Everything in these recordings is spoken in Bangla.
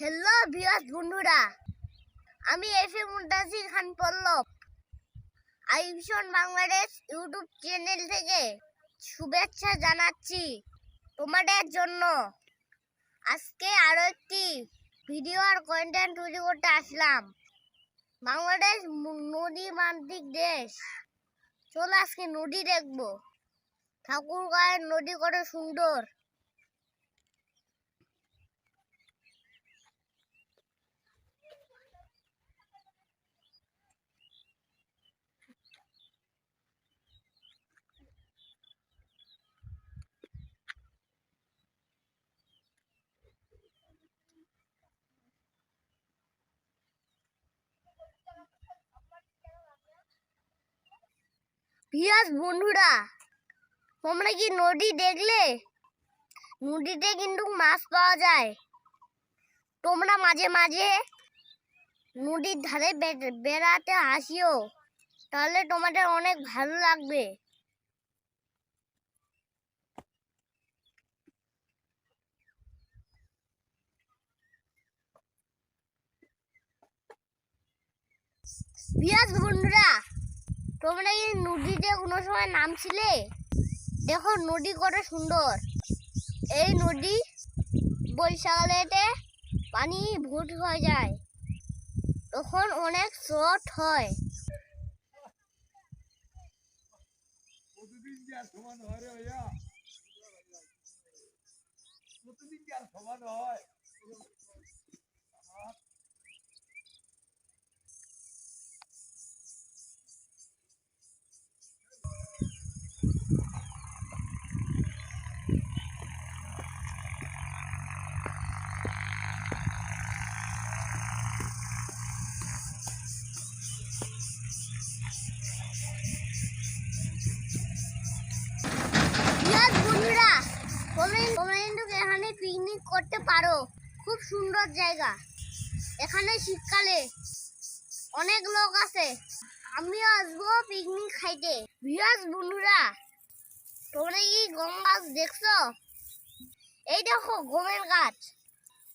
হ্যালো বিয়াস বন্ধুরা, আমি F A Muntasir Khan Pallab. IVision Bangladesh YouTube channel থেকে শুভেচ্ছা জানাচ্ছি তোমাদের জন্য। আজকে আরও একটি ভিডিও আর কন্টেন্ট তৈরি করতে আসলাম। বাংলাদেশ নদী মান্ত্রিক দেশ। চলো আজকে নদী দেখব। ঠাকুর গায়ের নদী কত সুন্দর। পিয়াস বন্ধুরা, তোমরা কি নদী দেখলে? নদীতে কিন্তু মাছ পাওয়া যায়। তোমরা মাঝে মাঝে নদীর ধারে বেড়াতে আসিও, তাহলে তোমাদের অনেক ভালো লাগবে। পিয়াস বন্ধুরা তোমরা কি নদীতে কোনো সময় নামছিলে? দেখো নদী কত সুন্দর। এই নদী বৈশাখালেতে পানি ভোট হয়ে যায়। তখন অনেক স্রোত হয়। সমান হয়? করতে পারো। খুব সুন্দর জায়গা। এখানে শীতকালে অনেক লোক আছে। আমিও আসব পিকনিক খাইতে। পিয়াস বন্ধুরা, তোমরা কি গম গাছ দেখছ? এই দেখো গমের গাছ।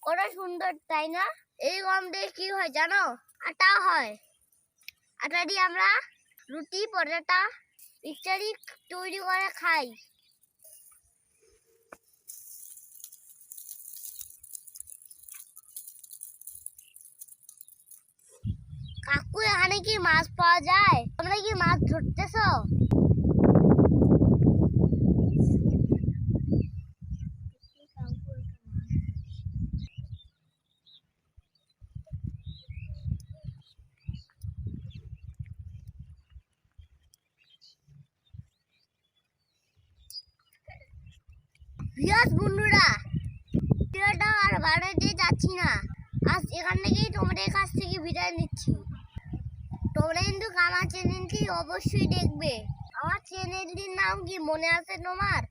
কত সুন্দর, তাই না? এই গম দিয়ে কি হয় জানো? আটা হয়। আটা দিয়ে আমরা রুটি, পরোটা, ইত্যাদি তৈরি করে খাই। কাকু এখানে কি মাছ পাওয়া যায়? তোমরা কি মাছ ধরতেছো? বন্ধুরা আর বাড়াতে যাচ্ছি না। আজ এখান থেকেই তোমাদের কাছ থেকে বিদায় নিচ্ছি। তোমরা কিন্তু আমার চ্যানেলটি অবশ্যই দেখবে। আমার চ্যানেলটির নাম কি মনে আছে তোমার?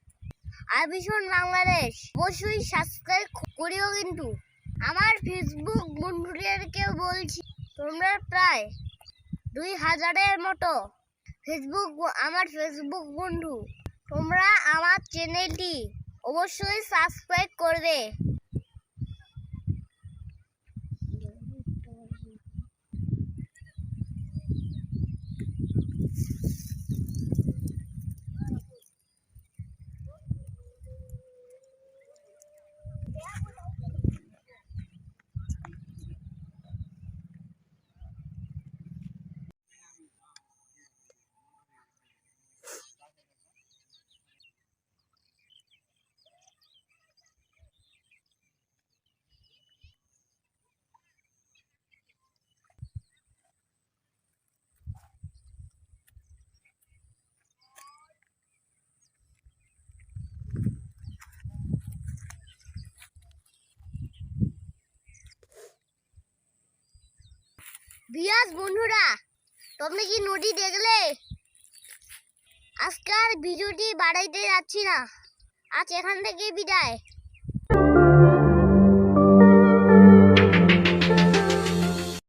আর ভীষণ বাংলাদেশ। অবশ্যই সাবস্ক্রাইব করিও কিন্তু। আমার ফেসবুক বন্ধুদেরকেও বলছি, তোমরা প্রায় দুই হাজারের মতো ফেসবুক আমার ফেসবুক বন্ধু। তোমরা আমার চ্যানেলটি অবশ্যই সাবস্ক্রাইব করবে। বিয়াস, বন্ধুরা, তোমরা কি নদী দেখলে? আজকাল ভিডিওটি বাড়াইতে যাচ্ছি না। আজ এখান থেকে বিদায়।